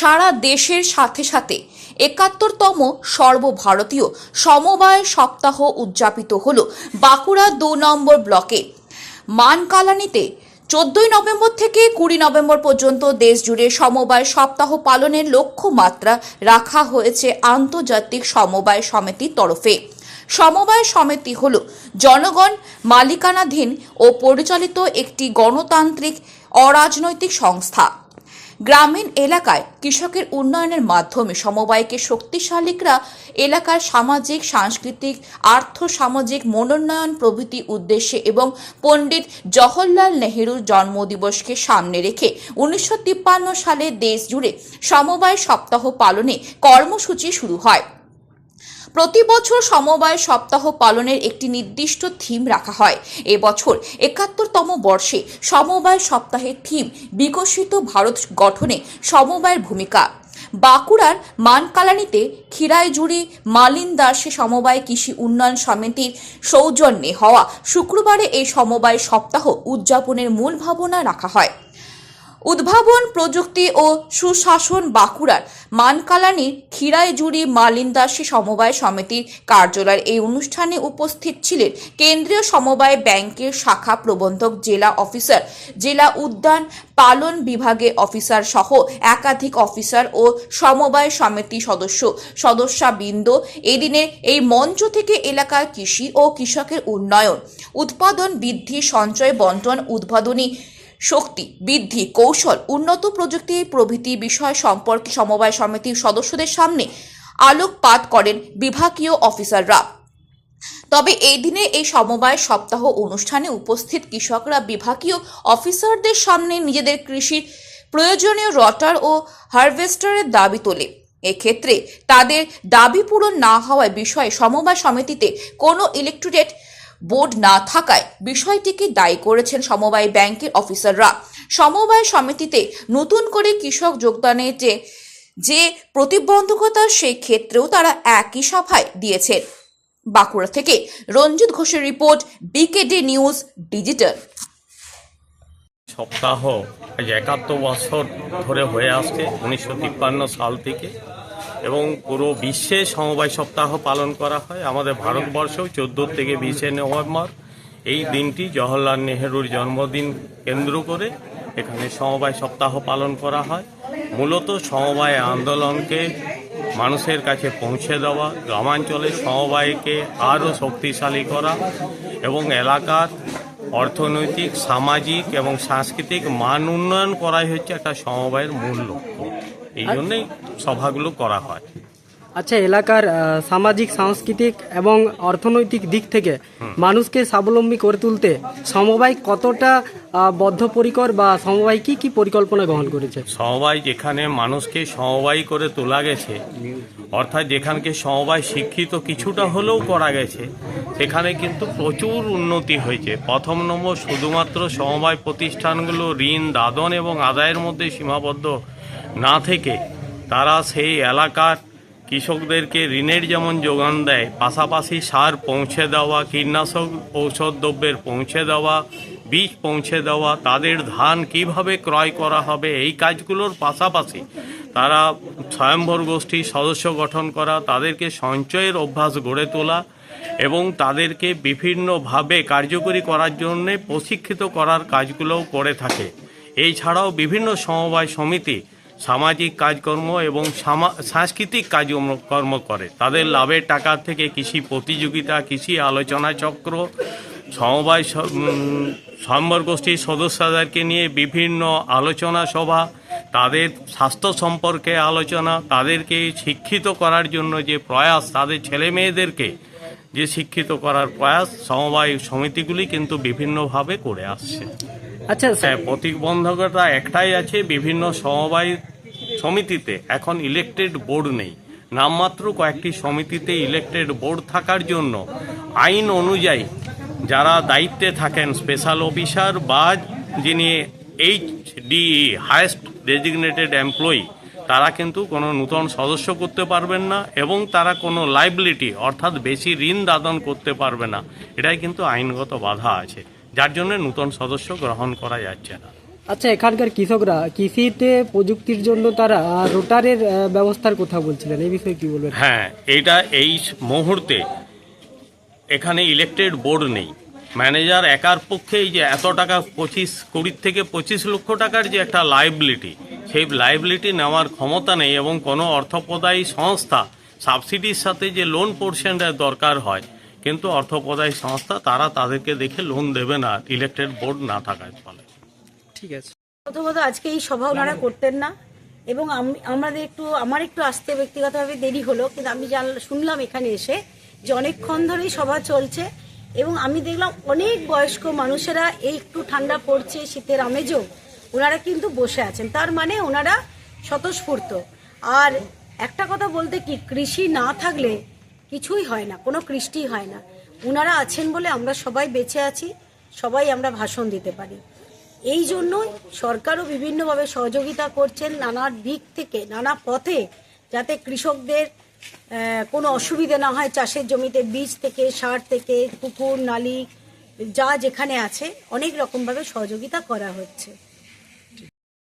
সারা দেশের সাথে সাথে একাত্তরতম সর্বভারতীয় সমবায় সপ্তাহ উদযাপিত হল বাঁকুড়া দু নম্বর ব্লকে। মানকালানিতে চোদ্দই নভেম্বর থেকে কুড়ি নভেম্বর পর্যন্ত দেশ জুড়ে সমবায় সপ্তাহ পালনের লক্ষ্যমাত্রা রাখা হয়েছে আন্তর্জাতিক সমবায় সমিতির তরফে। সমবায় সমিতি হল জনগণ, মালিকানাধীন ও পরিচালিত একটি গণতান্ত্রিক অরাজনৈতিক সংস্থা। গ্রামীণ এলাকায় কৃষকের উন্নয়নের মাধ্যমে সমবায়কে শক্তিশালীকরা এলাকার সামাজিক, সাংস্কৃতিক আর্থ সামাজিক মনোন্নয়ন প্রভৃতি উদ্দেশ্যে এবং পণ্ডিত জওহরলাল নেহেরুর জন্মদিবসকে সামনে রেখে উনিশশো তিপ্পান্ন সালে দেশ জুড়ে সমবায় সপ্তাহ পালনে কর্মসূচি শুরু হয়। প্রতি বছর সমবায় সপ্তাহ পালনের একটি নির্দিষ্ট থিম রাখা হয়। এবছর একাত্তরতম বর্ষে সমবায় সপ্তাহের থিম বিকশিত ভারত গঠনে সমবায়ের ভূমিকা। বাঁকুড়ার মানকালানিতে খিরাইজুড়ি মালিন দাসে সমবায় কৃষি উন্নয়ন সমিতির সৌজন্যে হওয়া শুক্রবারে এই সমবায় সপ্তাহ উদযাপনের মূল ভাবনা রাখা হয়। উদ্ভাবন প্রযুক্তি ও সুশাসন বাঁকুড়ার মানকালানির খিরাইজুড়ি মালিন্দাসী সমবায় সমিতির কার্যালয়ের এই অনুষ্ঠানে উপস্থিত ছিলেন কেন্দ্রীয় সমবায় ব্যাংকের শাখা প্রবন্ধক, জেলা অফিসার, জেলা উদ্যান পালন বিভাগে অফিসার সহ একাধিক অফিসার ও সমবায় সমিতি সদস্য, সদস্যাবৃন্দ। এদিনে এই মঞ্চ থেকে এলাকার কৃষি ও কৃষকের উন্নয়ন, উৎপাদন বৃদ্ধি, সঞ্চয় বন্টন উদ্ভাবনী শক্তি, বৃদ্ধি, কৌশল, উন্নত প্রযুক্তি, প্রভৃতি বিষয় সম্পর্কে সমবায় সমিতির সদস্যদের সামনে আলোকপাত করেন বিভাগীয় অফিসাররা। তবে এই দিনে এই সমবায় সপ্তাহ অনুষ্ঠানে উপস্থিত কৃষকরা বিভাগীয় অফিসারদের সামনে নিজেদের কৃষির প্রয়োজনীয় রটার ও হারভেস্টারের দাবি তোলে। এক্ষেত্রে তাদের দাবি পূরণ না হওয়ায় বিষয়ে সমবায় সমিতিতে কোনো ইলেকট্রিকেট বোর্ড না থাকায় বিষয়টিকে দায়ী করেছেন সমবায় ব্যাংকের অফিসাররা। সমবায় সমিতিতে নতুন করে কৃষক যোগদানের যে যে প্রতিবন্ধকতা সেই ক্ষেত্রেও তারা একই সভায় দিয়েছেন। বাঁকুড়া থেকে রঞ্জিত ঘোষের রিপোর্ট, বিকেডি নিউজ ডিজিটাল। সপ্তাহ একাত্তর বছর ধরে হয়ে আসছে, উনিশশো তিপ্পান্ন সাল থেকে। এবং পুরো বিশ্বে সমবায় সপ্তাহ পালন করা হয়। আমাদের ভারতবর্ষেও চোদ্দ থেকে বিশে নভেম্বর এই দিনটি জওহরলাল নেহেরুর জন্মদিন কেন্দ্র করে এখানে সমবায় সপ্তাহ পালন করা হয়। মূলত সমবায় আন্দোলনকে মানুষের কাছে পৌঁছে দেওয়া, গ্রামাঞ্চলে সমবায়কে আরও শক্তিশালী করা এবং এলাকার অর্থনৈতিক, সামাজিক এবং সাংস্কৃতিক মান উন্নয়ন করাই হচ্ছে একটা সমবায়ের মূল লক্ষ্য। এই জন্যই সভাগুলো করা হয়। আচ্ছা এলাকার সামাজিক সাংস্কৃতিক এবং অর্থনৈতিক দিক থেকে মানুষকে স্বাবলম্বী করে তুলতে সমবায় কতটা বদ্ধপরিকর বা সমবায় কি কি পরিকল্পনা গ্রহণ করেছে? সমবায় যেখানে মানুষকে সমবায় করে তোলা গেছে অর্থাৎ যেখানকে সমবায় শিক্ষিত কিছুটা হলেও করা গেছে সেখানে কিন্তু প্রচুর উন্নতি হয়েছে। প্রথম নম্বর শুধুমাত্র সমবায় প্রতিষ্ঠানগুলো ঋণ দাদন এবং আদায়ের মধ্যে সীমাবদ্ধ না থেকে তারা সেই এলাকার কৃষকদেরকে ঋণের যেমন যোগান দেয়, পাশাপাশি সার পৌঁছে দেওয়া, কীটনাশক ঔষধ দ্রব্যের পৌঁছে দেওয়া, বীজ পৌঁছে দেওয়া, তাদের ধান কীভাবে ক্রয় করা হবে, এই কাজগুলোর পাশাপাশি তারা স্বয়ম্ভর গোষ্ঠীর সদস্য গঠন করা, তাদেরকে সঞ্চয়ের অভ্যাস গড়ে তোলা এবং তাদেরকে বিভিন্নভাবে কার্যকরী করার জন্যে প্রশিক্ষিত করার কাজগুলোও করে থাকে। এই ছাড়াও বিভিন্ন সমবায় সমিতি সামাজিক কাজকর্ম এবং সাংস্কৃতিক কাজকর্ম করে। তাদের লাভের টাকা থেকে কৃষি প্রতিযোগিতা কৃষি আলোচনা চক্র সমবায় সম্বর গোষ্ঠীর সদস্যদেরকে নিয়ে বিভিন্ন আলোচনা সভা তাদের স্বাস্থ্য সম্পর্কে আলোচনা তাদেরকে শিক্ষিত করার জন্য যে প্রয়াস তাদের ছেলে মেয়েদেরকে যে শিক্ষিত করার প্রয়াস সমবায় সমিতিগুলি কিন্তু বিভিন্নভাবে করে আসছে। আচ্ছা হ্যাঁ প্রতিবন্ধকতা একটাই আছে বিভিন্ন সমবায় সমিতিতে, এখন ইলেকটেড বোর্ড নেই। নামমাত্র কয়েকটি সমিতিতে ইলেকটেড বোর্ড থাকার জন্য আইন অনুযায়ী যারা দায়িত্বে থাকেন স্পেশাল অফিসার বা যিনি এইচ ডিই হায়েস্ট ডেজিগনেটেড এমপ্লয়ি তারা কিন্তু কোনো নূতন সদস্য করতে পারবেন না এবং তারা কোনো লাইবিলিটি অর্থাৎ বেশি ঋণ দাদন করতে পারবে না। এটাই কিন্তু আইনগত বাধা আছে, যার জন্য নূতন সদস্য গ্রহণ করা যাচ্ছে না। আচ্ছা এখানকার কৃষকরা কৃষিতে প্রযুক্তির জন্য তারা রোটারের ব্যবস্থার কথা বলছিলেন। এই বিষয়ে কি বলবেন? হ্যাঁ এটা এই মুহূর্তে এখানে ইলেকটেড বোর্ড নেই। ম্যানেজার একার পক্ষে এই যে এত টাকা পঁচিশ, কুড়ি থেকে পঁচিশ লক্ষ টাকার যে একটা লাইবিলিটি সেই লাইবিলিটি নেওয়ার ক্ষমতা নেই এবং কোনো অর্থপ্রদায়ী সংস্থা সাবসিডির সাথে যে লোন পোর্শনটা দরকার হয়, কিন্তু অর্থপ্রদায়ী সংস্থা তারা তাদেরকে দেখে লোন দেবে না ইলেকটেড বোর্ড না থাকার ফলে। ঠিক আছে। প্রথমত আজকে এই সভা ওনারা করতেন না এবং আম- আমাদের একটু আমার একটু আসতে ব্যক্তিগতভাবে দেরি হলো কিন্তু আমি শুনলাম এখানে এসে যে অনেকক্ষণ ধরেই সভা চলছে এবং আমি দেখলাম অনেক বয়স্ক মানুষেরা এই একটু ঠান্ডা পড়ছে শীতের আমেজও ওনারা কিন্তু বসে আছেন। তার মানে ওনারা স্বতঃস্ফূর্ত। আর একটা কথা বলতে কি কৃষি না থাকলে কিছুই হয় না কোনো কৃষ্টি হয় না। ওনারা আছেন বলে আমরা সবাই বেঁচে আছি সবাই আমরা ভাষণ দিতে পারি। এই জন্যই সরকারও বিভিন্নভাবে সহযোগিতা করছেন নানা দিক থেকে, নানা পথে, যাতে কৃষকদের কোনো অসুবিধে না হয় চাষের জমিতে বীজ থেকে, সার থেকে, পুকুর, নালি, যা যেখানে আছে, অনেক রকমভাবে সহযোগিতা করা হচ্ছে।